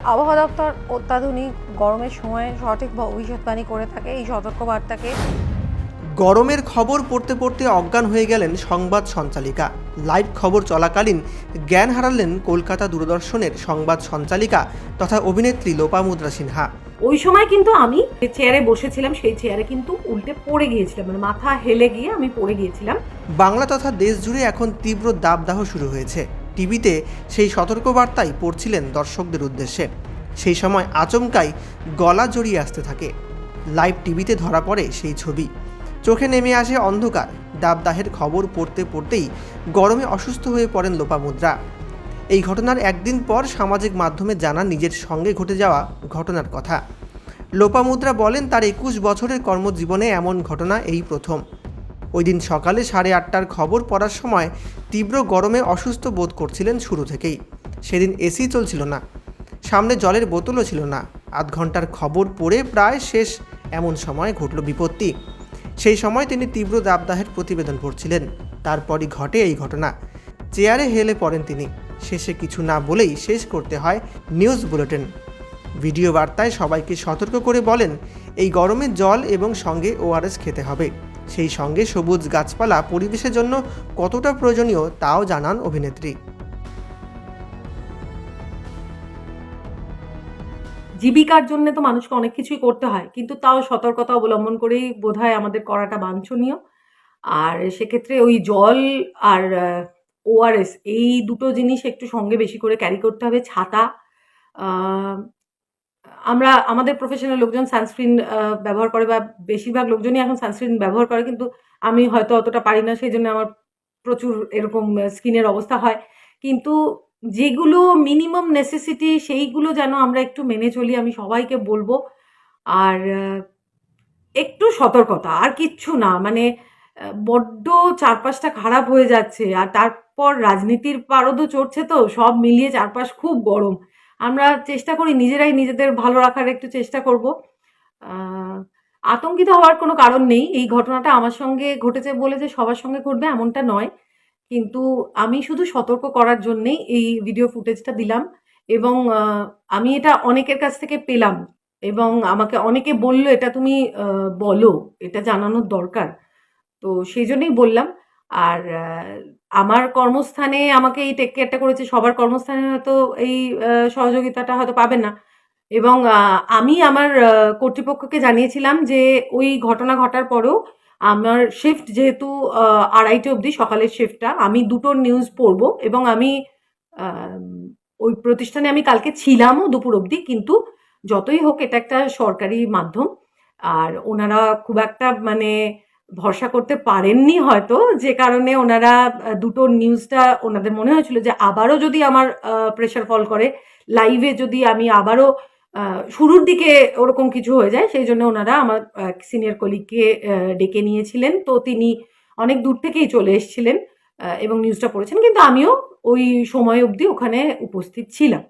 আবহাওয়া দপ্তর অত্যাধুনিক গরমের সময় সঠিক ভবিষ্যৎবাণী করে থাকে এই সতর্কবার্তাকে। গরমের খবর পড়তে পড়তে অজ্ঞান হয়ে গেলেন সংবাদ সঞ্চালিকা। লাইভ খবর চলাকালীন জ্ঞান হারালেন কলকাতা দূরদর্শনের সংবাদ সঞ্চালিকা তথা অভিনেত্রী লোপামুদ্রা সিনহা। ওই সময় কিন্তু আমি যে চেয়ারে বসেছিলাম সেই চেয়ারে কিন্তু উল্টে পড়ে গিয়েছিলাম মানে মাথা হেলে গিয়ে আমি পড়ে গিয়েছিলাম। বাংলা তথা দেশ জুড়ে এখন তীব্র দাবদাহ শুরু হয়েছে। টিভিতে সেই সতর্কবার্তাই পড়ছিলেন দর্শকদের উদ্দেশ্যে। সেই সময় আচমকাই গলা জড়িয়ে আসতে থাকে। লাইভ টিভিতে ধরা পড়ে সেই ছবি। চোখে নেমে আসে অন্ধকার দাবদাহের খবর পড়তে পড়তেই গরমে অসুস্থ হয়ে পড়েন লোপামুদ্রা। এই ঘটনার একদিন পর সামাজিক মাধ্যমে জানা নিজের সঙ্গে ঘটে যাওয়া ঘটনার কথা। লোপামুদ্রা বলেন, তার একুশ বছরের কর্মজীবনে এমন ঘটনা এই প্রথম। ওই দিন সকালে সাড়ে আটটার খবর পড়ার সময় তীব্র গরমে অসুস্থ বোধ করছিলেন শুরু থেকেই। সেদিন এসি চলছিল না। সামনে জলের বোতলও ছিল না। আধ ঘণ্টার খবর পড়ে প্রায় শেষ এমন সময় ঘটল বিপত্তি। সেই সময় তিনি তীব্র দাবদাহের প্রতিবেদন পড়ছিলেন। তারপরই ঘটে এই ঘটনা। চেয়ারে হেলে পড়েন তিনি। শেষে কিছু না বলেই শেষ করতে হয় নিউজ বুলেটিন। ভিডিও বার্তায় সবাইকে সতর্ক করে বলেন, এই গরমে জল এবং সঙ্গে ওআরএস খেতে হবে। সেই সঙ্গে সবুজ গাছপালা পরিবেশের জন্য কতটা প্রয়োজনীয় তাও জানান অভিনেত্রী। জীবিকার জন্য তো মানুষকে অনেক কিছুই করতে হয়, কিন্তু তাও সতর্কতা অবলম্বন করেই বোধহয় আমাদের করাটা বাঞ্ছনীয়। আর সেক্ষেত্রে ওই জল আর ওআরএস এই দুটো জিনিস একটু সঙ্গে বেশি করে ক্যারি করতে হবে, ছাতা আমরা, আমাদের প্রফেশনাল লোকজন সানস্ক্রিন ব্যবহার করে বা বেশিরভাগ লোকজনই এখন সানস্ক্রিন ব্যবহার করে, কিন্তু আমি হয়তো অতটা পারি না, সেই জন্য আমার প্রচুর এরকম স্কিনের অবস্থা হয়। কিন্তু যেগুলো মিনিমাম নেসেসিটি সেইগুলো যেন আমরা একটু মেনে চলি, আমি সবাইকে বলব। আর একটু সতর্কতা, আর কিচ্ছু না মানে বড্ড চারপাশটা খারাপ হয়ে যাচ্ছে, আর তারপর রাজনীতির পারদও চড়ছে তো, সব মিলিয়ে চারপাশ খুব গরম। আমরা চেষ্টা করি নিজেরাই নিজেদের ভালো রাখার একটু চেষ্টা করব। আতঙ্কিত হওয়ার কোনো কারণ নেই। এই ঘটনাটা আমার সঙ্গে ঘটেছে বলে যে সবার সঙ্গে ঘটবে এমনটা নয়। কিন্তু আমি শুধু সতর্ক করার জন্যেই এই ভিডিও ফুটেজটা দিলাম এবং আমি এটা অনেকের কাছ থেকে পেলাম এবং আমাকে অনেকে বলল, এটা তুমি বলো, এটা জানানোর দরকার। তো সেই জন্যই বললাম। আর আমার কর্মস্থানে আমাকে এই টেক কেয়ারটা করেছে, সবার কর্মস্থানে হয়তো এই সহযোগিতাটা হয়তো পাবে না। এবং আমি আমার কর্তৃপক্ষকে জানিয়েছিলাম যে ওই ঘটনা ঘটার পরেও আমার শিফট যেহেতু আড়াইটে অবধি সকালের শিফটটা আমি দুটোর নিউজ পড়ব এবং আমি, ওই প্রতিষ্ঠানে আমি কালকে ছিলামও দুপুর অবধি, কিন্তু যতই হোক এটা একটা সরকারি মাধ্যম। আর ওনারা খুব একটা মানে ভরসা করতে পারেননি হয়তো, যে কারণে ওনারা দুটো নিউজটা ওনাদের মনে হয়েছিল যে আবারও যদি আমার প্রেশার ফল করে লাইভে যদি আমি আবারও শুরুর দিকে ওরকম কিছু হয়ে যায়, সেই জন্য ওনারা আমার সিনিয়র কলিগকে ডেকে নিয়েছিলেন। তো তিনি অনেক দূর থেকেই চলে এসেছিলেন এবং নিউজটা পড়েছেন। কিন্তু আমিও ওই সময় অবধি ওখানে উপস্থিত ছিলাম।